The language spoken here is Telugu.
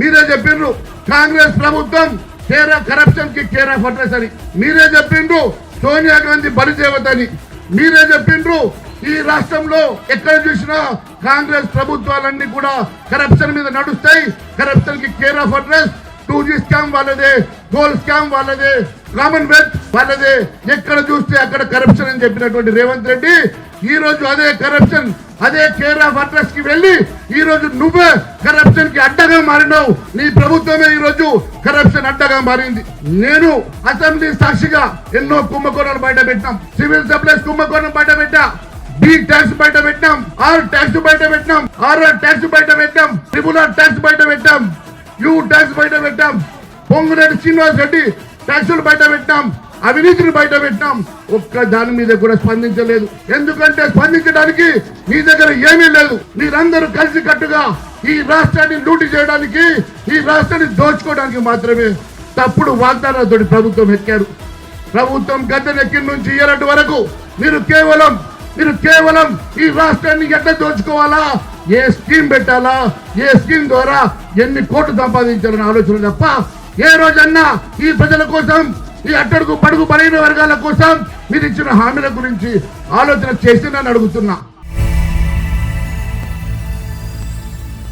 మీరే చెప్పిండ్రు కాంగ్రెస్ ప్రభుత్వం కేరా కరప్షన్కి కేరా ఆఫ్ అడ్రస్ అని. మీరే చెప్పిండ్రు సోనియా గాంధీ బలిదేవత అని. మీరే చెప్పిండ్రు ఈ రాష్ట్రంలో ఎక్కడ చూసినా కాంగ్రెస్ ప్రభుత్వాలన్నీ కూడా కరప్షన్ మీద నడుస్తాయి. కరప్షన్కి care of address two G scam వాళ్ళదే గోల్డ్ స్కామ్ వాళ్ళదే కామన్వెల్త్ వాళ్ళది ఎక్కడ చూస్తే అక్కడ కరప్షన్ అని చెప్పినటువంటి రేవంత్ రెడ్డి ఈ రోజు అదే కరప్షన్ అదే కేర్ ఆఫ్ అడ్రస్కి వెళ్ళి ఈ రోజు నువ్వే కరప్షన్కి అడ్డగా మారినావు. నీ ప్రభుత్వమే ఈ రోజు కరప్షన్ అడ్డగా మారింది. నేను అసెంబ్లీ సాక్షిగా ఎన్నో కుంభకోణాలు బయట పెట్టాం సివిల్ సప్లైస్ కుంభకోణం బయట పెట్టా. బి ట్యాక్స్ బయట పెట్టాం ఆర్ ట్యాక్స్ బయట పెట్టాం ఆర్ఆర్ ట్యాక్స్ బయట పెట్టాం. ట్రిబుల్ ఆర్ ట్యాక్స్ బయట పెట్టాం. యూ ట్యాక్స్ బయట పెట్టాం. పొంగురెడ్డి శ్రీనివాస్ రెడ్డి ట్యాక్సులు బయట పెట్టాం అవినీతిని బయట పెట్టాం ఒక్క దాని మీద కూడా స్పందించలేదు. ఎందుకంటే స్పందించడానికి మీ దగ్గర ఏమీ లేదు. మీరందరూ కలిసి కట్టుగా ఈ రాష్ట్రాన్ని లూటి చేయడానికి ఈ రాష్ట్రాన్ని దోచుకోవడానికి మాత్రమే తప్పుడు వాగ్దానాలతోటి ప్రభుత్వం ఎక్కారు. ప్రభుత్వం గద్దెనెక్కి నుంచి ఇయరటి వరకు మీరు కేవలం మీరు కేవలం ఈ రాష్ట్రాన్ని ఎట్లా దోచుకోవాలా? ఏ స్కీమ్ పెట్టాలా? ఏ స్కీమ్ ద్వారా ఎన్ని కోట్లు సంపాదించాలని ఆలోచన తప్ప ఏ రోజన్నా ఈ ప్రజల కోసం ఈ అట్టడుగు పడుగు బలైన వర్గాల కోసం మీరు ఇచ్చిన హామీల గురించి ఆలోచన చేసిందని నన్ను అడుగుతున్నా.